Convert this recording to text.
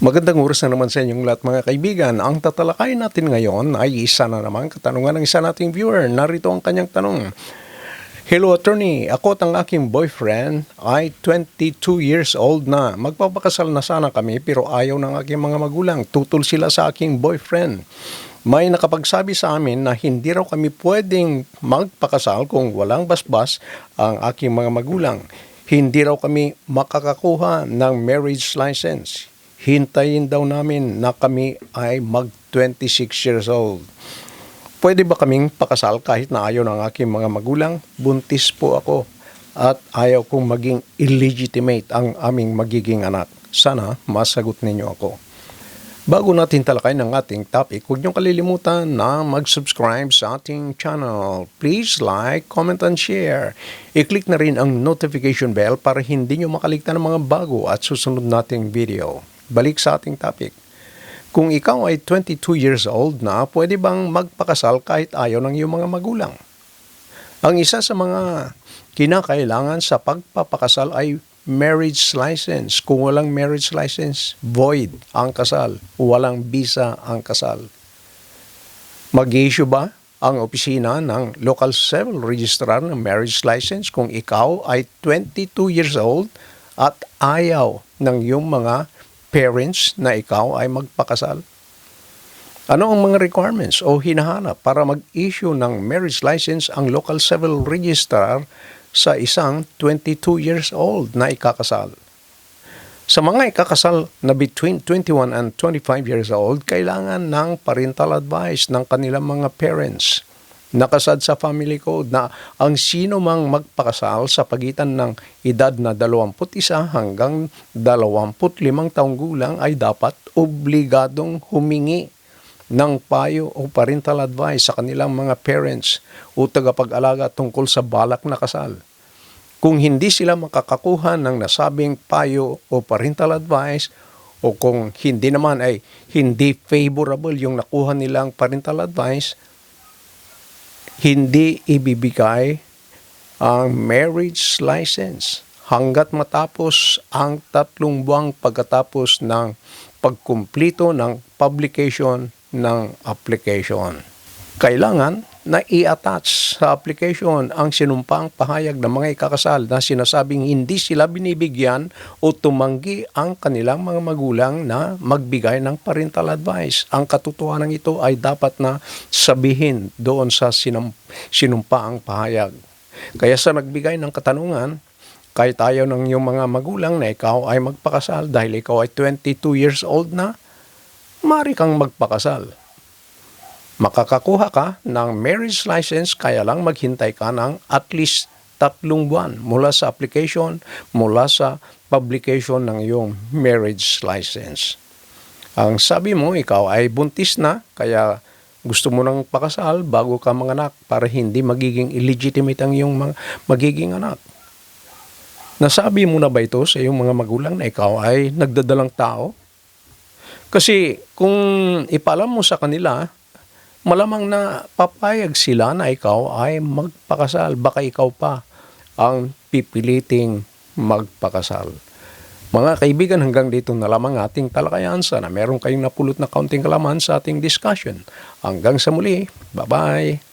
Magandang oras na naman sa inyong lahat mga kaibigan. Ang tatalakay natin ngayon ay isa na naman katanungan ng isa nating viewer. Narito ang kanyang tanong. Hello attorney, ako at ang aking boyfriend ay 22 years old na. Magpapakasal na sana kami pero ayaw ng aking mga magulang. Tutol sila sa aking boyfriend. May nakapagsabi sa amin na hindi raw kami pwedeng magpakasal kung walang basbas ang aking mga magulang. Hindi raw kami makakakuha ng marriage license. Hintayin daw namin na kami ay mag 26 years old. Pwede ba kaming pakasal kahit na ayaw ng aking mga magulang? Buntis po ako at ayaw kong maging illegitimate ang aming magiging anak. Sana masagot ninyo ako. Bago natin talakay ng ating topic, huwag niyong kalilimutan na mag-subscribe sa ating channel. Please like, comment, and share. I-click na rin ang notification bell para hindi niyo makaligtan ng mga bago at susunod nating video. Balik sa ating topic. Kung ikaw ay 22 years old na, pwede bang magpakasal kahit ayaw ng iyong mga magulang? Ang isa sa mga kinakailangan sa pagpapakasal ay marriage license. Kung walang marriage license, void ang kasal. Walang visa ang kasal. Mag-issue ba ang opisina ng local civil registrar ng marriage license kung ikaw ay 22 years old at ayaw ng iyong mga parents na ikaw ay magpakasal? Ano ang mga requirements o hinahanap para mag-issue ng marriage license ang local civil registrar sa isang 22 years old na ikakasal? Sa mga ikakasal na between 21 and 25 years old, kailangan ng parental advice ng kanilang mga parents. Nakasad sa family code na ang sino mang magpakasal sa pagitan ng edad na 21 hanggang 25 taong gulang ay dapat obligadong humingi ng payo o parental advice sa kanilang mga parents o tagapag-alaga tungkol sa balak na kasal. Kung hindi sila makakakuha ng nasabing payo o parental advice o kung hindi naman ay hindi favorable yung nakuha nilang parental advice, hindi ibibigay ang marriage license hanggat matapos ang tatlong buwang pagkatapos ng pagkumplito ng publication ng application. Kailangan na i-attach sa application ang sinumpang pahayag ng mga ikakasal na sinasabing hindi sila binibigyan o tumanggi ang kanilang mga magulang na magbigay ng parental advice. Ang katotohanan ito ay dapat na sabihin doon sa sinum- sinumpaang pahayag. Kaya sa nagbigay ng katanungan, kahit ayaw ng iyong mga magulang na ikaw ay magpakasal dahil ikaw ay 22 years old na, mari kang magpakasal makakakuha ka ng marriage license kaya lang maghintay ka ng at least tatlong buwan mula sa application, mula sa publication ng iyong marriage license. Ang sabi mo, ikaw ay buntis na, kaya gusto mo nang pakasal bago ka manganak para hindi magiging illegitimate ang iyong mga magiging anak. Nasabi mo na ba ito sa iyong mga magulang na ikaw ay nagdadalang tao? Kasi kung ipalam mo sa kanila malamang na papayag sila na ikaw ay magpakasal. Baka ikaw pa ang pipiliting magpakasal. Mga kaibigan, hanggang dito na lamang ating talakayan. Sana meron kayong napulot na kaunting kalaman sa ating discussion. Hanggang sa muli. Bye-bye.